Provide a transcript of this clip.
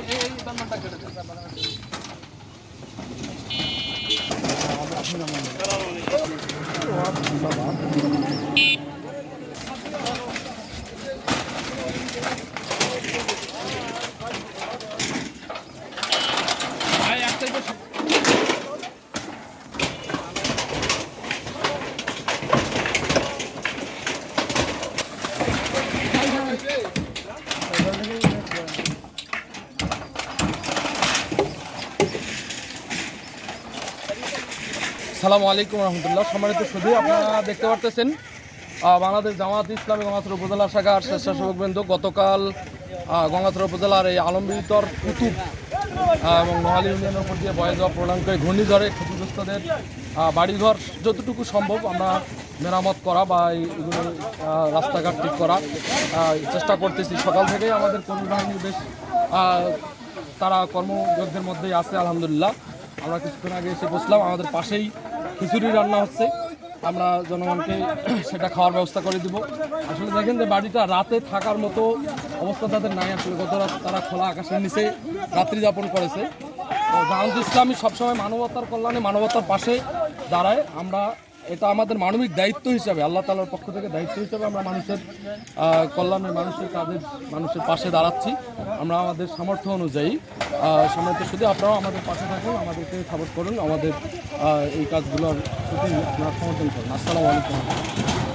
Thank you. সালামু আলাইকুম রহমতুল্লাহ। সম্মানিত শুধু আপনারা দেখতে পারতেছেন বাংলাদেশ জামাত ইসলামী গঙ্গাথর উপজেলা শাখার স্বেচ্ছাসেবকবৃন্দ গতকাল আহ, গঙ্গাথর উপজেলার এই আলমবিতর কুতুব এবং নোহালি ইউনিয়নের উপর দিয়ে বয়ে যাওয়া প্রলয়ঙ্করী ঘূর্ণিঝড়ে ক্ষতিগ্রস্তদের বাড়িঘর যতটুকু সম্ভব আমরা মেরামত করা বা এই- এগুলো রাস্তাঘাট ঠিক করা চেষ্টা করতেছি। সকাল থেকেই আমাদের কর্মী বাহিনীর বেশ তারা কর্মযজ্ঞের মধ্যেই আছে আলহামদুলিল্লাহ। আমরা কিছুক্ষণ আগে এসে বসলাম আমাদের পাশেই খিচুড়ি রান্না হচ্ছে। আমরা জনগণকে সেটা খাওয়ার ব্যবস্থা করে দিব। আসলে দেখেন যে বাড়িটা রাতে থাকার মতো অবস্থা তাদের নাই আসলে। গত রাত তারা খোলা আকাশের নিচে রাত্রি যাপন করেছে। জাহান্ত ইসলামী সবসময় মানবতার কল্যাণে মানবতার পাশে দাঁড়ায়। আমরা এটা আমাদের মানবিক দায়িত্ব হিসাবে, আল্লাহ তালার পক্ষ থেকে দায়িত্ব হিসাবে আমরা মানুষের কল্যাণে, মানুষের কাজের মানুষের পাশে দাঁড়াচ্ছি। আমরা আমাদের সামর্থ্য অনুযায়ী সামর্থ্য শুধু আপনারাও আমাদের পাশে থাকুন, আমাদেরকে সাপোর্ট করুন, আমাদের এই কাজগুলোর প্রতি আপনারা সমর্থন করুন। আসসালামু আলাইকুম।